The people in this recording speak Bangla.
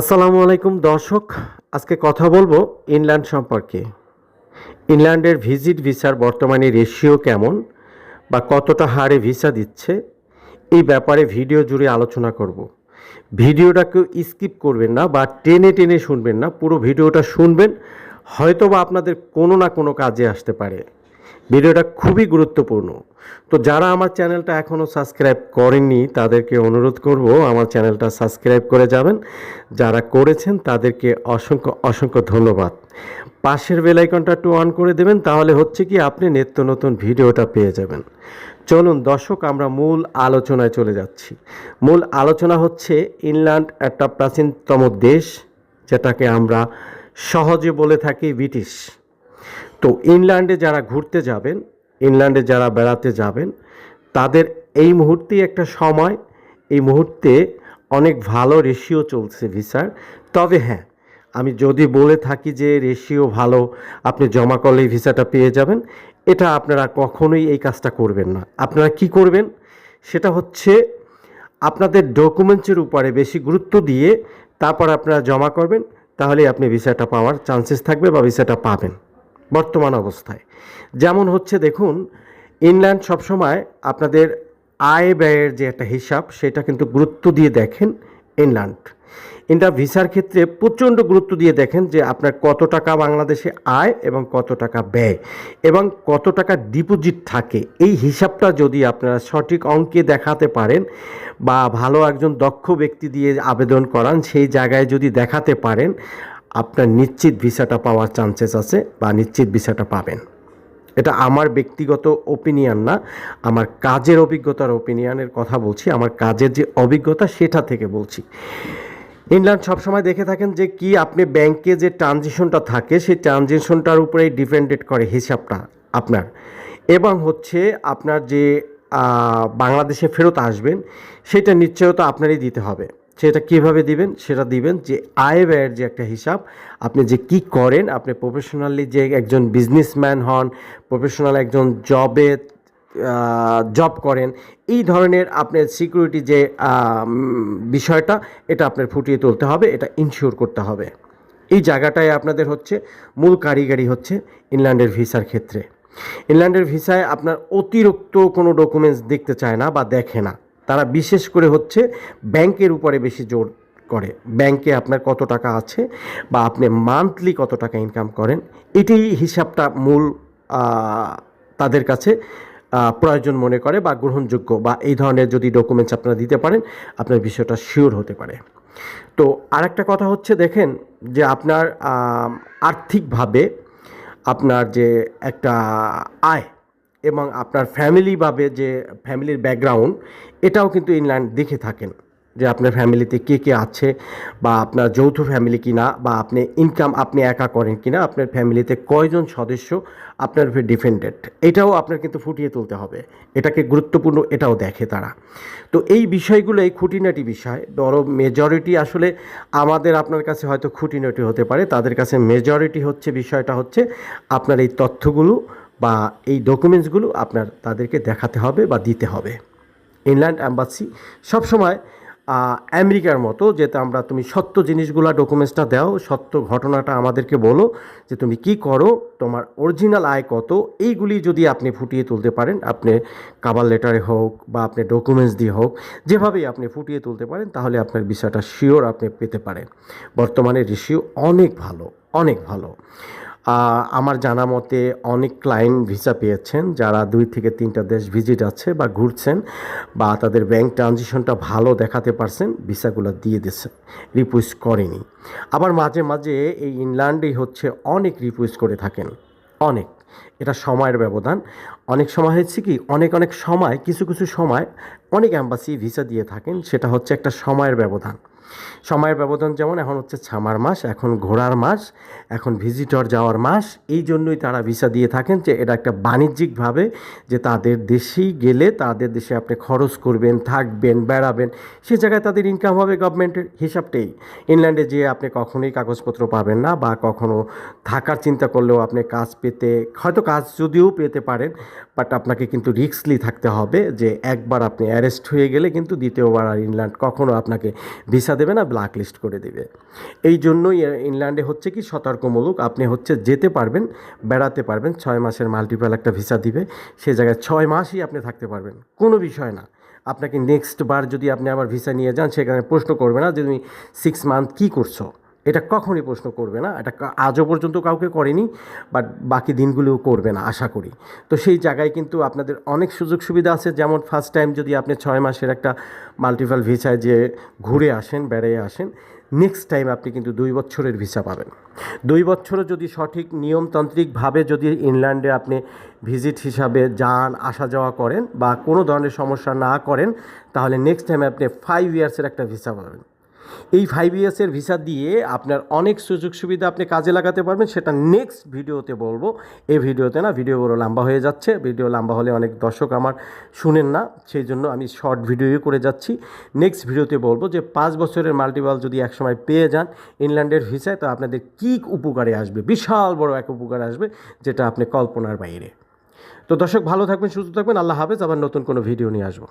আসসালামু আলাইকুম, দর্শক। আজকে কথা বলব ইনল্যান্ড সম্পর্কে। ইনল্যান্ডের ভিজিট ভিসার বর্তমানে রেশিও কেমন বা কতটা হারে ভিসা দিচ্ছে, এই ব্যাপারে ভিডিও জুড়ে আলোচনা করব। ভিডিওটা কেউ স্কিপ করবেন না বা টেনে টেনে শুনবেন না, পুরো ভিডিওটা শুনবেন। হয়তো বা আপনাদের কোনো না কোনো কাজে আসতে পারে। ভিডিওটা খুবই গুরুত্বপূর্ণ। তো যারা আমার চ্যানেলটা এখনও সাবস্ক্রাইব করেননি, তাদেরকে অনুরোধ করব আমার চ্যানেলটা সাবস্ক্রাইব করে যাবেন। যারা করেছেন, তাদেরকে অসংখ্য অসংখ্য ধন্যবাদ। পাশের বেল আইকনটা একটু অন করে দেবেন, তাহলে হচ্ছে কি আপনি নিত্য নতুন ভিডিওটা পেয়ে যাবেন। চলুন দর্শক, আমরা মূল আলোচনায় চলে যাচ্ছি। মূল আলোচনা হচ্ছে ইংল্যান্ড একটা প্রাচীনতম দেশ, যেটাকে আমরা সহজে বলে থাকি ব্রিটিশ। তো ইংল্যান্ডে যারা ঘুরতে যাবেন ইংল্যান্ডে যারা বেড়াতে যাবেন, তাদের এই মুহূর্তেই একটা সময়, এই মুহূর্তে অনেক ভালো রেশিও চলছে ভিসার তবে হ্যাঁ আমি যদি বলে থাকি যে রেশিও ভালো, আপনি জমা করলেই ভিসাটা পেয়ে যাবেন, এটা আপনারা কখনোই এই কাজটা করবেন না। আপনারা কি করবেন? সেটা হচ্ছে আপনাদের ডকুমেন্টসের উপরে বেশি গুরুত্ব দিয়ে তারপর আপনারা জমা করবেন তাহলে আপনি ভিসাটা পাওয়ার চান্সেস থাকবে বা ভিসাটা পাবেন। বর্তমান অবস্থায়। যেমন হচ্ছে দেখুন, ইংল্যান্ড সবসময় আপনাদের আয় ব্যয়ের যে একটা হিসাব, সেটা কিন্তু গুরুত্ব দিয়ে দেখেন ইনল্যান্ড এটা ভিসার ক্ষেত্রে প্রচণ্ড গুরুত্ব দিয়ে দেখেন যে আপনার কত টাকা বাংলাদেশে আয় এবং কত টাকা ব্যয় এবং কত টাকা ডিপোজিট থাকে। এই হিসাবটা যদি আপনারা সঠিক অঙ্কে দেখাতে পারেন বা ভালো একজন দক্ষ ব্যক্তি দিয়ে আবেদন করান, সেই জায়গায় যদি দেখাতে পারেন আপনার নিশ্চিত ভিসাটা পাওয়ার চান্সেস আছে বা নিশ্চিত ভিসাটা পাবেন। এটা আমার ব্যক্তিগত ওপিনিয়ন না, আমার কাজের অভিজ্ঞতার ওপিনিয়নের কথা বলছি, আমার কাজের যে অভিজ্ঞতা সেটা থেকে বলছি। ইংল্যান্ড সবসময় দেখে থাকেন যে কি আপনি ব্যাংকে যে ট্রানজেকশনটা থাকে, সেই ট্রানজেকশনটার উপরেই ডিপেন্ডেড করে হিসাবটা আপনার। এবং হচ্ছে আপনার যে বাংলাদেশে ফেরত আসবেন, সেটা নিশ্চয়তা আপনারই দিতে হবে। সেটা কীভাবে দিবেন? সেটা দিবেন যে আয় ব্যয়ের যে একটা হিসাব, আপনি যে কি করেন, আপনি প্রফেশনালি যে একজন বিজনেসম্যান হন প্রফেশনাল একজন জবে জব করেন, এই ধরনের আপনার সিকিউরিটি যে বিষয়টা, এটা আপনার ফুটিয়ে তুলতে হবে, এটা ইনশিওর করতে হবে। এই জায়গাটায় আপনাদের হচ্ছে মূল কারিগরি হচ্ছে ইংল্যান্ডের ভিসার ক্ষেত্রে। ইংল্যান্ডের ভিসায় আপনার অতিরিক্ত কোনো ডকুমেন্টস দেখতে চায় না বা দেখে না। তারা বিশেষ করে হচ্ছে ব্যাংকের উপরে বেশি জোর করে। ব্যাংকে আপনার কত টাকা আছে বা আপনি মান্থলি কত টাকা ইনকাম করেন, এটি হিসাবটা মূল তাদের কাছে প্রয়োজন মনে করে বা গ্রহণযোগ্য বা এই ধরনের যদি ডকুমেন্টস আপনারা দিতে পারেন, আপনার বিষয়টা শিওর হতে পারে। তো আরেকটা কথা হচ্ছে দেখেন যে আপনার আর্থিকভাবে আপনার যে একটা আয় এবং আপনার ফ্যামিলিভাবে যে ফ্যামিলির ব্যাকগ্রাউন্ড এটাও কিন্তু ইংল্যান্ড দেখে থাকেন যে আপনার ফ্যামিলিতে কে কে আছে বা আপনার যৌথ ফ্যামিলি কিনা বা আপনি ইনকাম আপনি একা করেন কিনা, আপনার ফ্যামিলিতে কয়জন সদস্য আপনার উপরে ডিপেন্ডেন্ট এটাও আপনার কিন্তু ফুটিয়ে তুলতে হবে। এটাকে গুরুত্বপূর্ণ এটাও দেখে তারা। তো এই বিষয়গুলো, এই খুঁটিনাটি বিষয়, বড় মেজরিটি আসলে আমাদের আপনার কাছে হয়তো খুঁটিনাটি হতে পারে, তাদের কাছে মেজরিটি হচ্ছে বিষয়টা হচ্ছে আপনার এই তথ্যগুলো বা এই ডকুমেন্টসগুলো আপনার তাদেরকে দেখাতে হবে বা দিতে হবে। ইংল্যান্ড অ্যাম্বাসি সবসময় আমেরিকার মতো যেটা আমরা তুমি সত্য জিনিসগুলো ডকুমেন্টসটা দাও, সত্য ঘটনাটা আমাদেরকে বলো যে তুমি কি করো, তোমার অরিজিনাল আয় কত, এইগুলি যদি আপনি ফুটিয়ে তুলতে পারেন, আপনি কাবার লেটারে হোক বা আপনি ডকুমেন্টস দিয়ে হোক, যেভাবেই আপনি ফুটিয়ে তুলতে পারেন, তাহলে আপনার বিষয়টা শিওর আপনি পেতে পারেন। বর্তমানে রেশিও অনেক ভালো অনেক ভালো। আমার জানা মতে অনেক ক্লায়েন্ট ভিসা পেয়েছেন, যারা দুই থেকে তিনটা দেশ ভিজিট আছে বা ঘুরছেন বা তাদের ব্যাংক ট্রানজিশনটা ভালো দেখাতে পারছেন ভিসাগুলো দিয়ে দিয়েছে রিপুইস করেনি। আবার মাঝে মাঝে এই ইংল্যান্ডেই হচ্ছে অনেক রিপুইস করে থাকেন, অনেক। এটা সময়ের ব্যবধান। অনেক সময় হচ্ছে কি, অনেক অনেক সময়, কিছু কিছু সময় অনেক অ্যাম্বাসি ভিসা দিয়ে থাকেন, সেটা হচ্ছে একটা সময়ের ব্যবধান। সময়ের ব্যবধান যেমন, এখন হচ্ছে ছামার মাস, এখন ঘোড়ার মাস, এখন ভিজিটর যাওয়ার মাস, এই জন্যই তারা ভিসা দিয়ে থাকেন যে এটা একটা বাণিজ্যিকভাবে যে তাদের দেশেই গেলে তাদের দেশে আপনি খরচ করবেন, থাকবেন, বেড়াবেন, সে জায়গায় তাদের ইনকাম হবে গভর্নমেন্টের হিসাবটাই। ইংল্যান্ডে যেয়ে আপনি কখনোই কাগজপত্র পাবেন না বা কখনো থাকার চিন্তা করলেও আপনি কাজ পেতে, হয়তো কাজ যদিও পেতে পারেন বাট আপনাকে কিন্তু রিস্কলি থাকতে হবে যে একবার আপনি অ্যারেস্ট হয়ে গেলে কিন্তু দ্বিতীয়বার আর ইংল্যান্ড কখনো আপনাকে ভিসা ভিসা দেবে না ব্ল্যাক লিস্ট করে দেবে। এই জন্যই ইংল্যান্ডে হচ্ছে কি সতর্কমূলক আপনি হচ্ছে যেতে পারবেন, বেড়াতে পারবেন, ছয় মাসের মাল্টিপল একটা ভিসা দিবে, সে জায়গায় ছয় মাসই আপনি থাকতে পারবেন, কোনো বিষয় না। আপনাকে নেক্সট বার যদি আপনি আবার ভিসা নিয়ে যান, সেখানে প্রশ্ন করবে না যে তুমি সিক্স মান্থ কী করছ। এটা কখনই প্রশ্ন করবে না, এটা আজও পর্যন্ত কাউকে করেনি বাট বাকি দিনগুলোও করবে না, আশা করি। তো সেই জায়গায় কিন্তু আপনাদের অনেক সুযোগ সুবিধা আছে, যেমন ফার্স্ট টাইম যদি আপনি ছয় মাসের একটা মাল্টিপল ভিসায় যে ঘুরে আসেন বেড়ে আসেন নেক্সট টাইম আপনি কিন্তু দুই বছরের ভিসা পাবেন। দুই বছরও যদি সঠিক নিয়মতান্ত্রিকভাবে যদি ইংল্যান্ডে আপনি ভিজিট হিসাবে যান, আসা যাওয়া করেন, বা কোনো ধরনের সমস্যা না করেন, তাহলে নেক্সট টাইম আপনি ফাইভ ইয়ার্সের একটা ভিসা পাবেন। এই ফাইভ ইয়ার্সের ভিসা দিয়ে আপনার অনেক সুযোগ সুবিধা আপনি কাজে লাগাতে পারবেন। সেটা নেক্সট ভিডিওতে বলব। এই ভিডিওতে না ভিডিও বড় লম্বা হয়ে যাচ্ছে। ভিডিও লম্বা হলে অনেক দর্শক আমার শুনেন না সেই জন্য আমি শর্ট ভিডিও করে যাচ্ছি। নেক্সট ভিডিওতে বলব যে, পাঁচ বছরের মাল্টিপাল যদি একসময় পেয়ে যান ইংল্যান্ডের ভিসায় তো আপনাদের কী উপকারে আসবে? বিশাল বড় এক উপকার আসবে, যেটা আপনি কল্পনার বাইরে। তো দর্শক, ভালো থাকবেন, সুস্থ থাকবেন। আল্লাহ হাফেজ। আবার নতুন কোনো ভিডিও নিয়ে আসব।